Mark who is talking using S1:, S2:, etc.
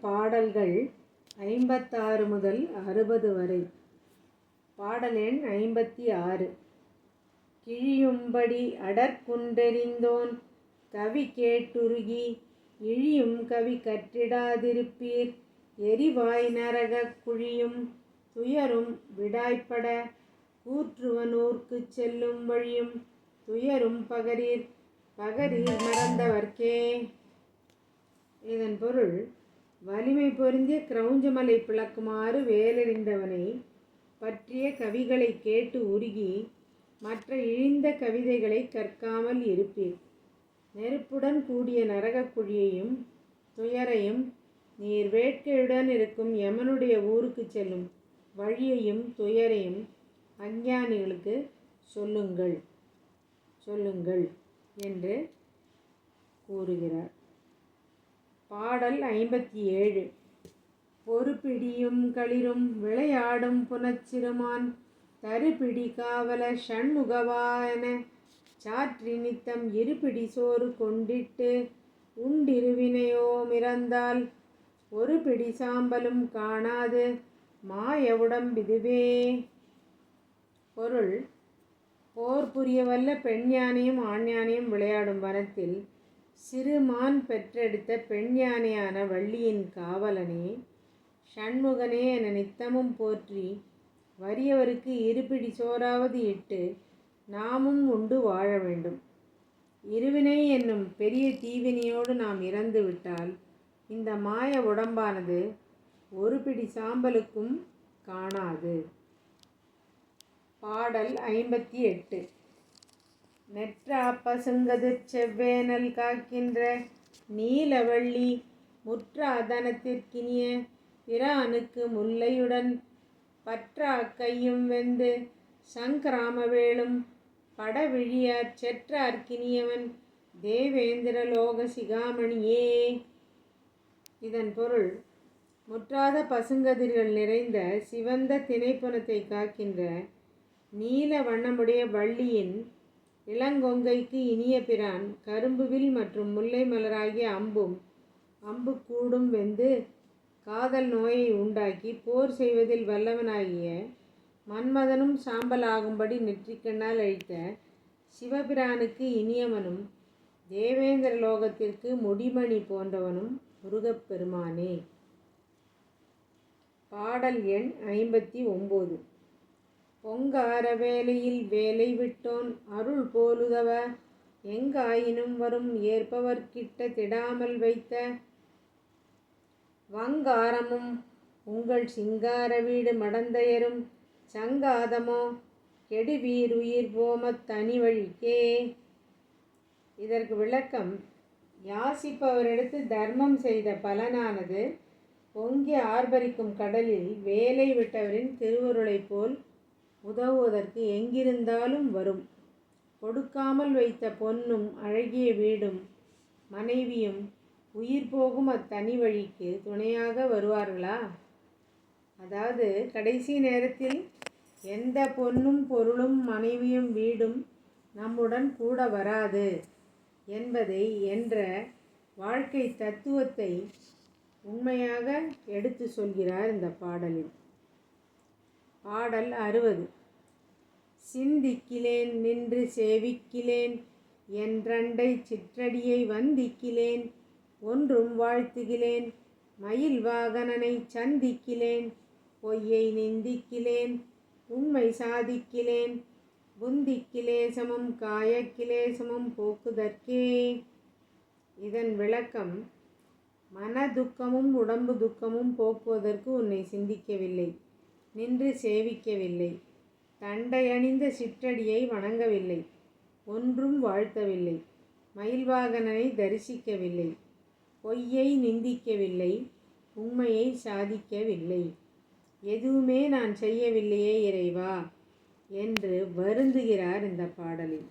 S1: பாடல்கள் ஐம்பத்தாறு முதல் அறுபது வரை. பாடல் எண் ஐம்பத்தி ஆறு. கிழியும்படி அடற்குன்றெறிந்தோன் கவி கேட்டுருகி இழியும் கவி கற்றிடாதிருப்பீர். எரிவாய் நரகக் குழியும் துயரும் விடாய்ப்பட கூற்றுவனூர்க்குச் செல்லும் வழியும் துயரும் பகரீர் பகரீர் மறந்தவர்க்கே. இதன் பொருள் வலிமை பொருந்திய கிரௌஞ்சமலை பிளக்குமாறு வேலறிந்தவனை பற்றிய கவிகளை கேட்டு உருகி மற்ற இழிந்த கவிதைகளை கற்காமல் இருப்பீர். நெருப்புடன் கூடிய நரகக்குழியையும் துயரையும் நீர் வேட்கையுடன் இருக்கும் யமனுடைய ஊருக்கு செல்லும் வழியையும் துயரையும் அஞ்ஞானிகளுக்கு சொல்லுங்கள் சொல்லுங்கள் என்று கூறுகிறார். பாடல் ஐம்பத்தி ஏழு. பொறுப்பிடியும் களிரும் விளையாடும் புனச்சிறுமான் தருபிடி காவல ஷண்முகவான சாற்றி நித்தம் இருபிடி சோறு கொண்டிட்டு உண்டிருவினையோ மிறந்தால் ஒரு பிடி சாம்பலும் காணாது மாய உடம்பிதுவே. பொருள் போர் புரிய வல்ல பெண் யானையும் ஆண் யானையும் விளையாடும் வனத்தில் சிறுமான் பெற்றெடுத்த பெண் யானையான வள்ளியின் காவலனே ஷண்முகனே என நித்தமும் போற்றி வறியவருக்கு இருபிடி சோறாவது இட்டு நாமும் உண்டு வாழ வேண்டும். இருவினை என்னும் பெரிய தீவினையோடு நாம் இறந்து விட்டால் இந்த மாய உடம்பானது ஒரு பிடி சாம்பலுக்கும் காணாது. பாடல் ஐம்பத்தி எட்டு. நெற்றா பசுங்கதிர் செவ்வேனல் காக்கின்ற நீலவள்ளி முற்றா தனத்திற்கினிய பிரானுக்கு முல்லையுடன் பற்றா கையும் வெந்து சங்கிராமவேளும் படவிழியார் செற்றார்க்கினியவன் தேவேந்திர லோக சிகாமணியே இதன் பொருள் முற்றாத பசுங்கதிர்கள் நிறைந்த சிவந்த திணைப்புணத்தை காக்கின்ற நீல வண்ணமுடைய வள்ளியின் இளங்கொங்கைக்கு இனிய பிரான் கரும்புவில் மற்றும் முல்லை மலராகிய அம்பும் அம்பு கூடும் வெந்து காதல் நோயை உண்டாக்கி போர் செய்வதில் வல்லவனாகிய மன்மதனும் சாம்பலாகும்படி நெற்றிக்கண்ணால் அழித்த சிவபிரானுக்கு இனியவனும் தேவேந்திர லோகத்திற்கு முடிமணி போன்றவனும் முருகப்பெருமானே. பாடல் எண் ஐம்பத்தி ஒம்பது. பொங்கார வேலையில் வேலை விட்டோன் அருள் போலுதவ எங்காயினும் வரும் ஏற்பவர்கிட்ட திடாமல் வைத்த வங்காரமும் உங்கள் சிங்கார வீடு மடந்தையரும் சங்காதமோ கெடுவீர் உயிர் போமத் தனி வழிக்கே இதற்கு விளக்கம் யாசிப்பவரெடுத்து தர்மம் செய்த பலனானது பொங்கி ஆர்ப்பரிக்கும் கடலில் வேலை விட்டவரின் திருவருளைப் போல் உதவுவதற்கு எங்கிருந்தாலும் வரும். கொடுக்காமல் வைத்த பொன்னும் அழகிய வீடும் மனைவியும் உயிர் போகும் அத்தனி வழிக்கு துணையாக வருவார்களா? அதாவது கடைசி நேரத்தில் எந்த பொன்னும் பொருளும் மனைவியும் வீடும் நம்முடன் கூட வராது என்பதை என்ற வாழ்க்கை தத்துவத்தை உண்மையாக எடுத்து சொல்கிறார் இந்த பாடலில். பாடல் அறுபது. சிந்திக்கிலேன் நின்று சேவிக்கிலேன் என்றண்டை சிற்றடியை வந்திக்கிலேன் ஒன்றும் வாழ்த்துகிலேன் மயில் வாகனனை சந்திக்கிலேன் பொய்யை நிந்திக்கிலேன் உண்மை சாதிக்கிலேன் புந்தி புந்திக்கிலேசமும் காயக்கிலேசமும் போக்குதற்கே. இதன் விளக்கம் மன துக்கமும் உடம்பு துக்கமும் போக்குவதற்கு உன்னை சிந்திக்கவில்லை. நின்று சேவிக்கவில்லை. தண்டையணிந்த சிற்றடியை வணங்கவில்லை. ஒன்றும் வாழ்த்தவில்லை. மயில்வாகனனை தரிசிக்கவில்லை. பொய்யை நிந்திக்கவில்லை. உண்மையை சாதிக்கவில்லை. எதுவுமே நான் செய்யவில்லையே இறைவா என்று வருந்துகிறார் இந்த பாடலில்.